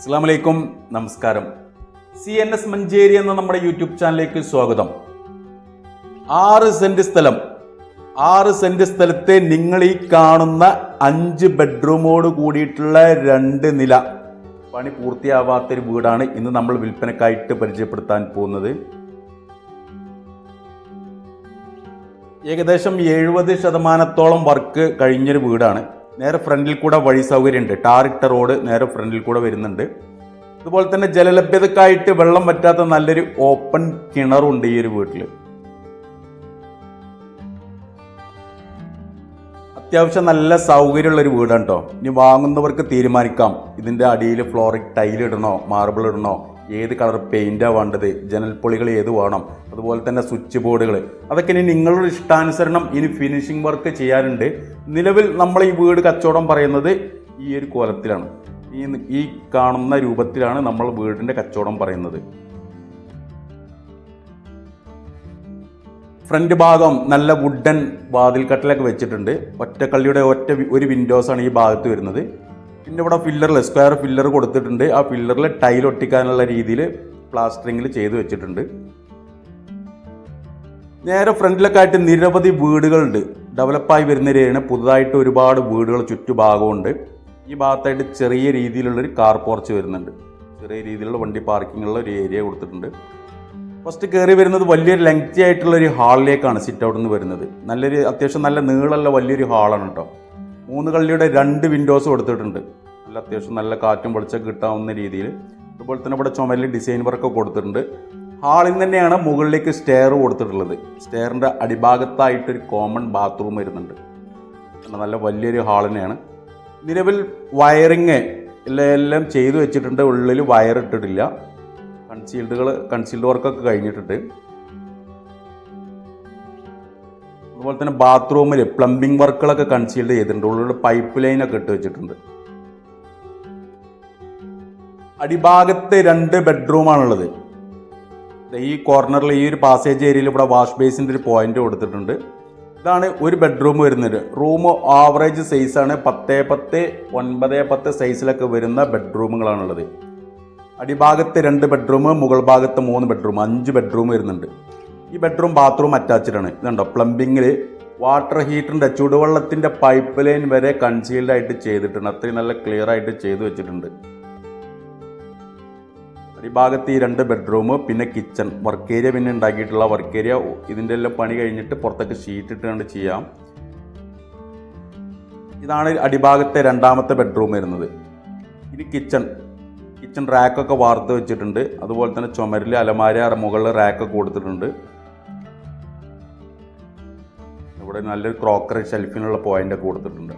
അസ്സാം വലൈക്കും നമസ്കാരം. സി എൻ എസ് മഞ്ചേരി എന്ന നമ്മുടെ യൂട്യൂബ് ചാനലിലേക്ക് സ്വാഗതം. ആറ് സെന്റ് സ്ഥലം. ആറ് സെന്റ് സ്ഥലത്തെ നിങ്ങൾ ഈ കാണുന്ന അഞ്ച് ബെഡ്റൂമോട് കൂടിയിട്ടുള്ള രണ്ട് നില. പണി പൂർത്തിയാവാത്തൊരു വീടാണ് ഇന്ന് നമ്മൾ വിൽപ്പനക്കായിട്ട് പരിചയപ്പെടുത്താൻ പോകുന്നത്. ഏകദേശം എഴുപത് ശതമാനത്തോളം വർക്ക് കഴിഞ്ഞൊരു വീടാണ്. നേരെ ഫ്രണ്ടിൽ കൂടെ വഴി സൗകര്യമുണ്ട്. ടാറിട്ട റോഡ് നേരെ ഫ്രണ്ടിൽ കൂടെ വരുന്നുണ്ട്. അതുപോലെ തന്നെ ജലലഭ്യതക്കായിട്ട് വെള്ളം പറ്റാത്ത നല്ലൊരു ഓപ്പൺ കിണറുണ്ട് ഈ ഒരു വീട്ടിൽ അത്യാവശ്യം നല്ല സൗകര്യമുള്ള ഒരു വീടാണ് കേട്ടോ ഇനി വാങ്ങുന്നവർക്ക് തീരുമാനിക്കാം. ഇതിന്റെ അടിയിൽ ഫ്ലോറിക് ടൈൽ ഇടണോ മാർബിൾ ഇടണോ ഏത് കളർ പെയിന്റാണ് വേണ്ടത്? ജനൽപ്പൊളികൾ ഏത് വേണം? അതുപോലെ തന്നെ സ്വിച്ച് ബോർഡുകൾ. അതൊക്കെ ഇനി നിങ്ങളുടെ ഇഷ്ടാനുസരണം ഇനി ഫിനിഷിംഗ് വർക്ക് ചെയ്യാനുണ്ട്. നിലവിൽ നമ്മൾ ഈ വീട് കച്ചവടം പറയുന്നത് ഈ ഒരു കോലത്തിലാണ്. ഈ ഈ കാണുന്ന രൂപത്തിലാണ് നമ്മൾ വീടിന്റെ കച്ചവടം പറയുന്നത്. ഫ്രണ്ട് ഭാഗം നല്ല വുഡൻ വാതിൽക്കട്ടിലൊക്കെ വെച്ചിട്ടുണ്ട്. ഒറ്റക്കള്ളിയുടെ ഒറ്റ ഒരു വിൻഡോസാണ് ഈ ഭാഗത്ത് വരുന്നത്. പിന്നെ ഇവിടെ ഫില്ലറിൽ സ്ക്വയർ ഫില്ലർ കൊടുത്തിട്ടുണ്ട്. ആ ഫില്ലറിൽ ടൈൽ ഒട്ടിക്കാനുള്ള രീതിയിൽ പ്ലാസ്റ്ററിങ്ങിൽ ചെയ്തു വെച്ചിട്ടുണ്ട്. നേരെ ഫ്രണ്ടിലൊക്കെ ആയിട്ട് നിരവധി വീടുകളുണ്ട്. ഡെവലപ്പായി വരുന്ന രീതിയാണ് പുതുതായിട്ട് ഒരുപാട് വീടുകൾ ചുറ്റുഭാഗമുണ്ട്. ഈ ഭാഗത്തായിട്ട് ചെറിയ രീതിയിലുള്ളൊരു കാർ പോർച്ച് വരുന്നുണ്ട്. ചെറിയ രീതിയിലുള്ള വണ്ടി പാർക്കിങ്ങുള്ള ഒരു ഏരിയ കൊടുത്തിട്ടുണ്ട്. ഫസ്റ്റ് കയറി വരുന്നത് വലിയൊരു ലെങ്തി ആയിട്ടുള്ള ഒരു ഹാളിലേക്കാണ് സിറ്റ് ഔട്ട് നിന്ന് വരുന്നത്. നല്ലൊരു അത്യാവശ്യം നല്ല നീളമുള്ള വലിയൊരു ഹാളാണ് കേട്ടോ മൂന്ന് കള്ളിയുടെ രണ്ട് വിൻഡോസ് കൊടുത്തിട്ടുണ്ട്. നല്ല അത്യാവശ്യം നല്ല കാറ്റും വെളിച്ചം കിട്ടാവുന്ന രീതിയിൽ. അതുപോലെ തന്നെ ഇവിടെ ചുമരിൽ ഡിസൈൻ വർക്ക് കൊടുത്തിട്ടുണ്ട്. ഹാളിൽ തന്നെയാണ് മുകളിലേക്ക് സ്റ്റെയർ കൊടുത്തിട്ടുള്ളത്. സ്റ്റെയറിന്റെ അടിഭാഗത്തായിട്ടൊരു കോമൺ ബാത്റൂം വരുന്നുണ്ട്. നല്ല വലിയൊരു ഹാൾ തന്നെയാണ്. നിലവിൽ വയറിങ് എല്ലാം ചെയ്തു വെച്ചിട്ടുണ്ട്. ഉള്ളിൽ വയർ ഇട്ടിട്ടില്ല. കൺസീൽഡുകൾ കൺസീൽഡ് വർക്കൊക്കെ കഴിഞ്ഞിട്ടുണ്ട്. അതുപോലെ തന്നെ ബാത്റൂമിൽ പ്ലംബിംഗ് വർക്കുകളൊക്കെ കൺസീൽഡ് ചെയ്തിട്ടുണ്ട്. ഉള്ളിൽ പൈപ്പ് ലൈനൊക്കെ ഇട്ട് വെച്ചിട്ടുണ്ട്. അടിഭാഗത്ത് രണ്ട് ബെഡ്റൂമാണുള്ളത് ഈ കോർണറിൽ ഈ ഒരു പാസേജ് ഏരിയയിൽ ഇവിടെ വാഷ് ബേസിന്റെ ഒരു പോയിന്റ് കൊടുത്തിട്ടുണ്ട്. ഇതാണ് ഒരു ബെഡ്റൂം വരുന്നത്. റൂം ആവറേജ് സൈസാണ് പത്ത് പത്ത് ഒൻപത് പത്ത് സൈസിലൊക്കെ വരുന്ന ബെഡ്റൂമുകളാണുള്ളത് അടിഭാഗത്ത് രണ്ട് ബെഡ്റൂം മുകൾ ഭാഗത്ത് മൂന്ന് ബെഡ്റൂം അഞ്ച് ബെഡ്റൂം വരുന്നുണ്ട്. ഈ ബെഡ്റൂം ബാത്റൂം അറ്റാച്ച്ഡ് ആണ്. ഇതുണ്ടോ? പ്ലംബിങ്ങിൽ വാട്ടർ ഹീറ്ററിന്റെ ചുടുവെള്ളത്തിന്റെ പൈപ്പ് ലൈൻ വരെ കൺസീൽഡ് ആയിട്ട് ചെയ്തിട്ടുണ്ട്. അത്രയും നല്ല ക്ലിയർ ആയിട്ട് ചെയ്തു വെച്ചിട്ടുണ്ട്. അടിഭാഗത്ത് ഈ രണ്ട് ബെഡ്റൂം പിന്നെ കിച്ചൺ വർക്ക് ഏരിയ പിന്നെ ഉണ്ടാക്കിയിട്ടുള്ള വർക്ക് ഏരിയ ഇതിന്റെ എല്ലാം പണി കഴിഞ്ഞിട്ട് പുറത്തേക്ക് ഷീറ്റ് ഇട്ടുകൊണ്ട് ചെയ്യാം. ഇതാണ് അടിഭാഗത്തെ രണ്ടാമത്തെ ബെഡ്റൂം വരുന്നത്. ഇനി കിച്ചൺ കിച്ചൺ റാക്കൊക്കെ വാർത്ത് വെച്ചിട്ടുണ്ട്. അതുപോലെ തന്നെ ചുമരിൽ അലമാര മുകളിൽ റാക്കൊക്കെ കൊടുത്തിട്ടുണ്ട്. ഇവിടെ നല്ലൊരു ക്രോക്കറി ഷെൽഫിനുള്ള പോയിന്റ് ഒക്കെ കൊടുത്തിട്ടുണ്ട്.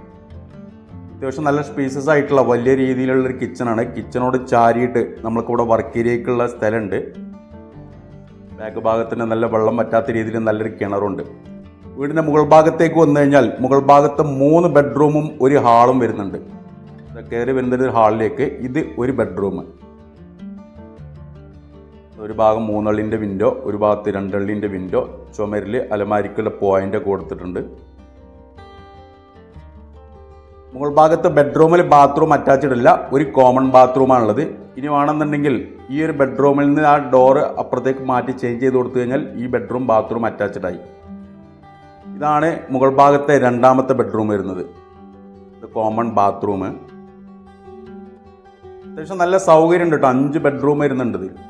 അത്യാവശ്യം നല്ല സ്പേസസ് ആയിട്ടുള്ള വലിയ രീതിയിലുള്ളൊരു കിച്ചണാണ് കിച്ചണോട് ചാരിയിട്ട് നമ്മൾക്ക് ഇവിടെ വർക്ക് ഏരിയക്കുള്ള സ്ഥലമുണ്ട്. ബാക്ക് ഭാഗത്തിന് നല്ല വെള്ളം പറ്റാത്ത രീതിയിൽ നല്ലൊരു കിണറുണ്ട്. വീടിന്റെ മുകൾ ഭാഗത്തേക്ക് വന്നു കഴിഞ്ഞാൽ മുകൾ ഭാഗത്ത് മൂന്ന് ബെഡ്റൂമും ഒരു ഹാളും വരുന്നുണ്ട്. കയറി വരുന്നത് ഒരു ഹാളിലേക്ക് ഇത് ഒരു ബെഡ്റൂം ഒരു ഭാഗം മൂന്നള്ളിന്റെ വിൻഡോ ഒരു ഭാഗത്ത് രണ്ടള്ളിന്റെ വിൻഡോ ചുമരിൽ അലമാരിക്കുള്ള പോയിന്റ് കൊടുത്തിട്ടുണ്ട്. മുകൾ ഭാഗത്ത് ബെഡ്റൂമിൽ ബാത്റൂം അറ്റാച്ച്ഡ് അല്ല ഒരു കോമൺ ബാത്റൂമാണുള്ളത് ഇനി വേണമെന്നുണ്ടെങ്കിൽ ഈ ഒരു ബെഡ്റൂമിൽ നിന്ന് ആ ഡോറ് അപ്പുറത്തേക്ക് മാറ്റി ചേഞ്ച് ചെയ്ത് കൊടുത്തു കഴിഞ്ഞാൽ ഈ ബെഡ്റൂം ബാത്റൂം അറ്റാച്ച്ഡ് ആയി. ഇതാണ് മുകൾ ഭാഗത്തെ രണ്ടാമത്തെ ബെഡ്റൂം വരുന്നത്. ഇത് കോമൺ ബാത്റൂം അത്യാവശ്യം നല്ല സൗകര്യം ഉണ്ട് കേട്ടോ അഞ്ച് ബെഡ്റൂം വരുന്നുണ്ട്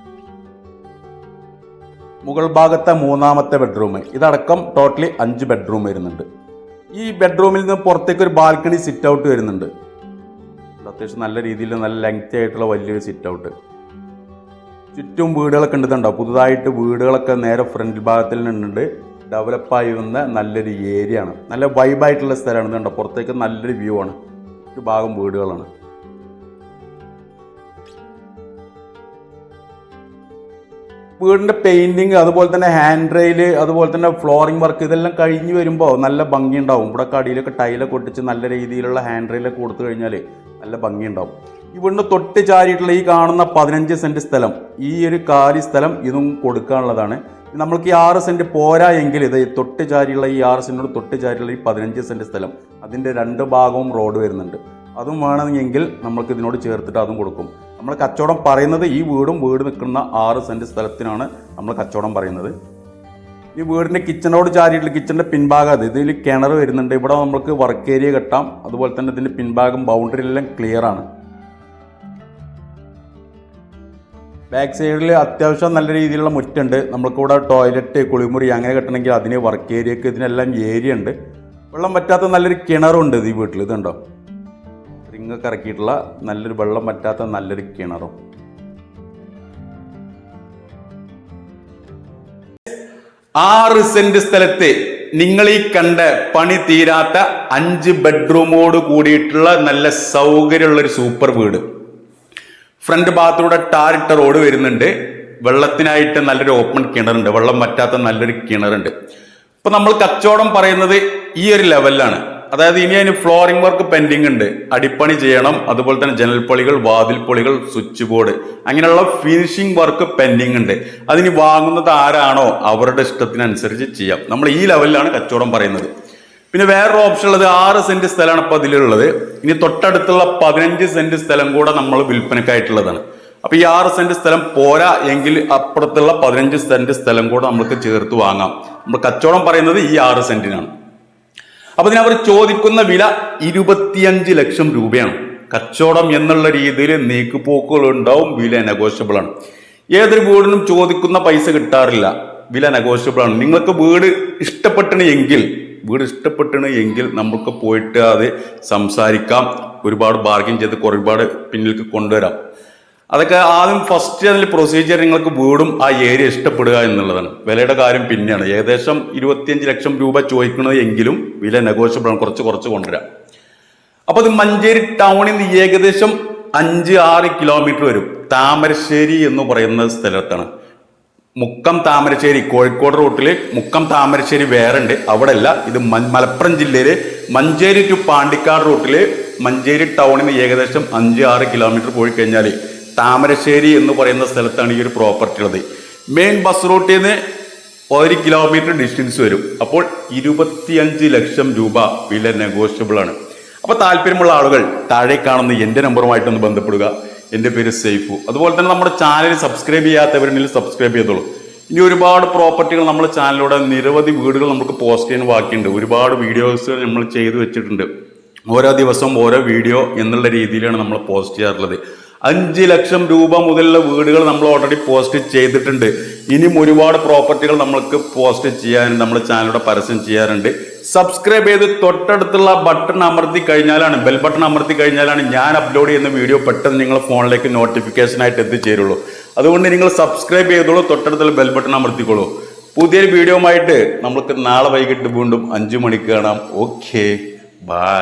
മുകൾ ഭാഗത്തെ മൂന്നാമത്തെ ബെഡ്റൂം ഇതടക്കം ടോട്ടലി അഞ്ച് ബെഡ്റൂം വരുന്നുണ്ട്. ഈ ബെഡ്റൂമിൽ നിന്ന് പുറത്തേക്ക് ഒരു ബാൽക്കണി സിറ്റ് ഔട്ട് വരുന്നുണ്ട്. അത്യാവശ്യം നല്ല രീതിയിൽ നല്ല ലെങ്തി ആയിട്ടുള്ള വലിയൊരു സിറ്റ് ഔട്ട് ചുറ്റും വീടുകളൊക്കെ ഉണ്ട് പുതുതായിട്ട് വീടുകളൊക്കെ നേരെ ഫ്രണ്ട് ഭാഗത്തിൽ നിന്നുണ്ട്. ഡെവലപ്പായി വന്ന നല്ലൊരു ഏരിയ ആണ്. നല്ല വൈബായിട്ടുള്ള സ്ഥലമാണ് ഇതുണ്ടോ പുറത്തേക്ക് നല്ലൊരു വ്യൂ ആണ്. ഒരു ഭാഗം വീടുകളാണ്. വീടിന്റെ പെയിന്റിങ് അതുപോലെ തന്നെ ഹാൻഡ് റെയിൽ അതുപോലെ തന്നെ ഫ്ലോറിംഗ് വർക്ക് ഇതെല്ലാം കഴിഞ്ഞ് വരുമ്പോൾ നല്ല ഭംഗിയുണ്ടാവും. ഇവിടെ കടിയിലൊക്കെ ടൈലൊക്കെ ഒട്ടിച്ച് നല്ല രീതിയിലുള്ള ഹാൻഡ് റെയിലൊക്കെ കൊടുത്തു കഴിഞ്ഞാൽ നല്ല ഭംഗിയുണ്ടാവും. ഇവിടുന്ന് തൊട്ട് ചാരിയിട്ടുള്ള ഈ കാണുന്ന പതിനഞ്ച് സെന്റ് സ്ഥലം ഈ ഒരു കാലി സ്ഥലം ഇതും കൊടുക്കാനുള്ളതാണ്. നമ്മൾക്ക് ഈ ആറ് സെന്റ് പോരാ എങ്കിൽ ഇത് തൊട്ട് ചാരിയുള്ള ഈ ആറ് സെന്റിനോട് തൊട്ട് ചാരിയുള്ള ഈ പതിനഞ്ച് സെന്റ് സ്ഥലം അതിന്റെ രണ്ട് ഭാഗവും റോഡ് വരുന്നുണ്ട്. അതും വേണമെങ്കിൽ നമ്മൾക്ക് ഇതിനോട് ചേർത്തിട്ട് അതും കൊടുക്കും. നമ്മൾ കച്ചവടം പറയുന്നത് ഈ വീടും വീട് നിൽക്കുന്ന ആറ് സെന്റ് സ്ഥലത്തിനാണ് നമ്മൾ കച്ചവടം പറയുന്നത്. ഈ വീടിന്റെ കിച്ചണോട് ചാരിയിട്ടുള്ള കിച്ചണിന്റെ പിൻഭാഗം അത്. ഇതിൽ കിണർ വരുന്നുണ്ട്. ഇവിടെ നമുക്ക് വർക്ക് ഏരിയ കെട്ടാം. അതുപോലെ തന്നെ ഇതിന്റെ പിൻഭാഗം ബൗണ്ടറി എല്ലാം ക്ലിയർ ആണ്. ബാക്ക് സൈഡിൽ അത്യാവശ്യം നല്ല രീതിയിലുള്ള മുറ്റുണ്ട്. നമ്മൾക്കിവിടെ ടോയ്ലറ്റ് കുളിമുറി അങ്ങനെ കെട്ടണമെങ്കിൽ അതിന് വർക്ക് ഏരിയക്ക് ഇതിനെല്ലാം ഏരിയ ഉണ്ട്. വെള്ളം പറ്റാത്ത നല്ലൊരു കിണറുണ്ട് ഈ വീട്ടിൽ ഇതുണ്ടോ റിങ്ങൊക്കെ ഇറക്കിയിട്ടുള്ള നല്ലൊരു വെള്ളം പറ്റാത്ത നല്ലൊരു കിണറും. ആറ് സെന്റ് സ്ഥലത്ത് നിങ്ങൾ ഈ കണ്ട പണി തീരാത്ത അഞ്ച് ബെഡ്റൂമോട് കൂടിയിട്ടുള്ള നല്ല സൗകര്യമുള്ള ഒരു സൂപ്പർ വീട്. ഫ്രണ്ട് ഭാഗത്തൂടെ ടാറിട്ട റോഡ് വരുന്നുണ്ട്. വെള്ളത്തിനായിട്ട് നല്ലൊരു ഓപ്പൺ കിണറുണ്ട്. വെള്ളം പറ്റാത്ത നല്ലൊരു കിണറുണ്ട്. ഇപ്പൊ നമ്മൾ കച്ചവടം പറയുന്നത് ഈ ഒരു ലെവലിലാണ് അതായത് ഇനി അതിന് ഫ്ലോറിംഗ് വർക്ക് പെൻഡിങ് ഉണ്ട്. അടിപ്പണി ചെയ്യണം. അതുപോലെ തന്നെ ജനൽപ്പൊളികൾ വാതിൽപ്പൊളികൾ സ്വിച്ച് ബോർഡ് അങ്ങനെയുള്ള ഫിനിഷിംഗ് വർക്ക് പെൻഡിങ് ഉണ്ട്. അതിന് വാങ്ങുന്നത് ആരാണോ അവരുടെ ഇഷ്ടത്തിനനുസരിച്ച് ചെയ്യാം. നമ്മൾ ഈ ലെവലിലാണ് കച്ചവടം പറയുന്നത്. പിന്നെ വേറൊരു ഓപ്ഷൻ ഉള്ളത് ആറ് സെന്റ് സ്ഥലമാണ് ഇപ്പൊ അതിലുള്ളത്. ഇനി തൊട്ടടുത്തുള്ള പതിനഞ്ച് സെന്റ് സ്ഥലം കൂടെ നമ്മൾ വിൽപ്പനക്കായിട്ടുള്ളതാണ് അപ്പൊ ഈ ആറ് സെന്റ് സ്ഥലം പോരാ എങ്കിൽ അപ്പുറത്തുള്ള പതിനഞ്ച് സെന്റ് സ്ഥലം കൂടെ നമ്മൾക്ക് ചേർത്ത് വാങ്ങാം. നമ്മൾ കച്ചവടം പറയുന്നത് ഈ ആറ് സെന്റിനാണ് അപ്പൊ അതിനവർ ചോദിക്കുന്ന വില ഇരുപത്തിയഞ്ച് ലക്ഷം രൂപയാണ്. കച്ചവടം എന്നുള്ള രീതിയിൽ നീക്കുപോക്കുകൾ ഉണ്ടാവും വില നെഗോഷ്യബിൾ ആണ്. ഏതൊരു വീടിനും ചോദിക്കുന്ന പൈസ കിട്ടാറില്ല വില നെഗോഷ്യബിൾ ആണ്. നിങ്ങൾക്ക് വീട് ഇഷ്ടപ്പെട്ടണ എങ്കിൽ വീട് ഇഷ്ടപ്പെട്ടണ എങ്കിൽ നമുക്ക് പോയിട്ട് അത് സംസാരിക്കാം. ഒരുപാട് ബാർഗിൻ ചെയ്ത് ഒരുപാട് പിന്നിലേക്ക് കൊണ്ടുവരാം. അതൊക്കെ ആദ്യം ഫസ്റ്റ് അതിൽ പ്രൊസീജിയർ നിങ്ങൾക്ക് വീടും ആ ഏരിയ ഇഷ്ടപ്പെടുക എന്നുള്ളതാണ്. വിലയുടെ കാര്യം പിന്നെയാണ്. ഏകദേശം ഇരുപത്തിയഞ്ച് ലക്ഷം രൂപ ചോദിക്കുന്നത് എങ്കിലും വില നെഗോഷ്യബിൾ ആണ്. കുറച്ച് കുറച്ച് കൊണ്ടുവരാം. അപ്പൊ അത് മഞ്ചേരി ടൗണിൽ നിന്ന് ഏകദേശം അഞ്ച് ആറ് കിലോമീറ്റർ വരും. താമരശ്ശേരി എന്ന് പറയുന്ന സ്ഥലത്താണ്. മുക്കം താമരശ്ശേരി കോഴിക്കോട് റൂട്ടിൽ മുക്കം താമരശ്ശേരി വേറെ ഉണ്ട്. അവിടെ അല്ല ഇത് മലപ്പുറം ജില്ലയിൽ മഞ്ചേരി ടു പാണ്ടിക്കാട് റൂട്ടിൽ മഞ്ചേരി ടൗണിൽ നിന്ന് ഏകദേശം അഞ്ച് ആറ് കിലോമീറ്റർ പോയി കഴിഞ്ഞാൽ താമരശ്ശേരി എന്ന് പറയുന്ന സ്ഥലത്താണ് ഈ ഒരു പ്രോപ്പർട്ടി ഉള്ളത്. മെയിൻ ബസ് റൂട്ടിൽ നിന്ന് ഒരു കിലോമീറ്റർ ഡിസ്റ്റൻസ് വരും. അപ്പോൾ ഇരുപത്തിയഞ്ച് ലക്ഷം രൂപ വില നെഗോഷ്യബിൾ ആണ്. അപ്പോൾ താല്പര്യമുള്ള ആളുകൾ താഴെ കാണുന്ന എന്റെ നമ്പറുമായിട്ടൊന്ന് ബന്ധപ്പെടുക. എന്റെ പേര് സേഫു അതുപോലെ തന്നെ നമ്മുടെ ചാനൽ സബ്സ്ക്രൈബ് ചെയ്യാത്തവരുണ്ടെങ്കിൽ സബ്സ്ക്രൈബ് ചെയ്തോളൂ. ഇനി ഒരുപാട് പ്രോപ്പർട്ടികൾ നമ്മുടെ ചാനലിലൂടെ നിരവധി വീടുകൾ നമുക്ക് പോസ്റ്റ് ചെയ്യാൻ ബാക്കിയുണ്ട്. ഒരുപാട് വീഡിയോസ് നമ്മൾ ചെയ്തു വെച്ചിട്ടുണ്ട്. ഓരോ ദിവസവും ഓരോ വീഡിയോ എന്നുള്ള രീതിയിലാണ് നമ്മൾ പോസ്റ്റ് ചെയ്യാറുള്ളത്. അഞ്ച് ലക്ഷം രൂപ മുതലുള്ള വീടുകൾ നമ്മൾ ഓൾറെഡി പോസ്റ്റ് ചെയ്തിട്ടുണ്ട്. ഇനിയും ഒരുപാട് പ്രോപ്പർട്ടികൾ നമ്മൾക്ക് പോസ്റ്റ് ചെയ്യാനുണ്ട്. നമ്മൾ ചാനലിലൂടെ പരസ്യം ചെയ്യാറുണ്ട്. സബ്സ്ക്രൈബ് ചെയ്ത് തൊട്ടടുത്തുള്ള ബട്ടൺ അമർത്തി കഴിഞ്ഞാലാണ് ബെൽ ബട്ടൺ അമർത്തി കഴിഞ്ഞാലാണ് ഞാൻ അപ്ലോഡ് ചെയ്യുന്ന വീഡിയോ പെട്ടെന്ന് നിങ്ങളുടെ ഫോണിലേക്ക് നോട്ടിഫിക്കേഷൻ ആയിട്ട് എത്തിച്ചേരുള്ളൂ. അതുകൊണ്ട് നിങ്ങൾ സബ്സ്ക്രൈബ് ചെയ്തോളൂ തൊട്ടടുത്തുള്ള ബെൽ ബട്ടൺ അമർത്തിക്കോളൂ. പുതിയൊരു വീഡിയോ ആയിട്ട് നമുക്ക് നാളെ വൈകിട്ട് വീണ്ടും അഞ്ചു മണിക്ക് കാണാം. Okay bye